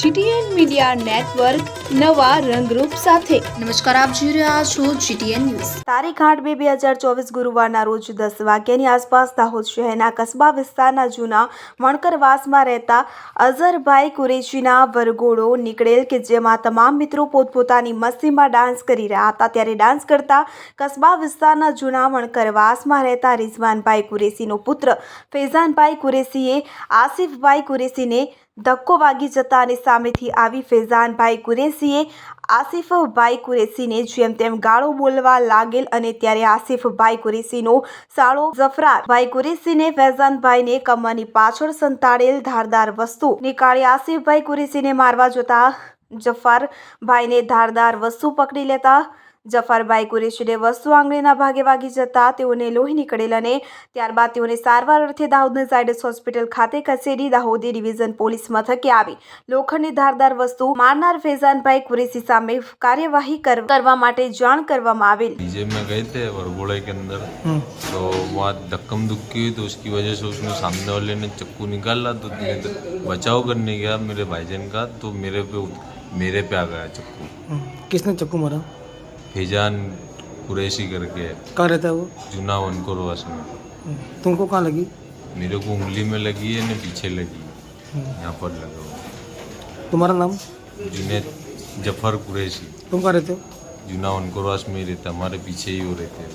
GTN media network નવા રંગરૂપ સાથે. નમસ્કાર આપ જોઈ રહ્યા છો જીટીએન ન્યૂઝ. તારીખ આઠ બે બે હજાર ચોવીસ ગુરુવારના રોજ દસ વાગ્યાની આસપાસ દાહોદ શહેરના કસ્બા વિસ્તારના જૂના વણકરવાસમાં રહેતા અઝરભાઈ કુરેશીના વરઘોડો નીકળેલ કે જેમાં તમામ મિત્રો પોતપોતાની મસ્તીમાં ડાન્સ કરી રહ્યા હતા. ત્યારે ડાન્સ કરતા કસ્બા વિસ્તારના જૂના વણકરવાસમાં રહેતા રિઝવાનભાઈ કુરેશીનો પુત્ર ફૈઝાનભાઈ કુરેશીએ આસિફભાઈ કુરેશીને ધક્કો વાગી જતા અને સામેથી આવી ફેઝાનભાઈ કુરેશીએ આસિફભાઈ કુરેશીને જેમ તેમ ગાળો બોલવા લાગેલ અને ત્યારે આસિફભાઈ કુરેશીનો સાળો જફરારભાઈ કુરેશીને ફૈઝાનભાઈને કમરની પાછળ સંતાડેલ ધારદાર વસ્તુ નીકાળી આસિફભાઈ કુરેશીને મારવા જતા જફારભાઈને ધારદાર વસ્તુ પકડી લેતા જફારભાઈ કુરેશીને વસ્તુ આંગળીના ભાગે વાગી જતા તેઓને લોહી નીકળેલ અને ત્યારબાદ તેઓને સારવાર અર્થે દાહોદની ઝાયડસ હોસ્પિટલ ખાતે ખસેડી દાહોદી ડિવિઝન પોલીસ મથકે આવી લોખંડની ધારદાર વસ્તુ મારનાર ફૈઝાનભાઈ કુરેશી સામે કાર્યવાહી કર- કરવા માટે જાણ કરવામાં આવેલ डीजे में गए थे वरगोड़े के अंदर तो वहाँ धक्कम धुक्की हुई तो उसकी वजह से उसमें सामने वाले ने चक्कू निकाला तो मैं तो बचाव करने गया मेरे भाईजान का तो मेरे पे मेरे पे आ गया चक्कू हम्म, किसने चक्कू मारा फैजान कुरैशी करके है, कहाँ रहता है वो जूना वनकोरवास में हम्म, तुमको कहाँ लगी मेरे को उंगली में लगी है ने पीछे लगी यहाँ पर लगा हुआ तुम्हारा नाम जुनेद जफर कुरैशी तुम कहाँ रहते हो जूना वनकोरवास में ही रहता हमारे पीछे ही वो रहते हैं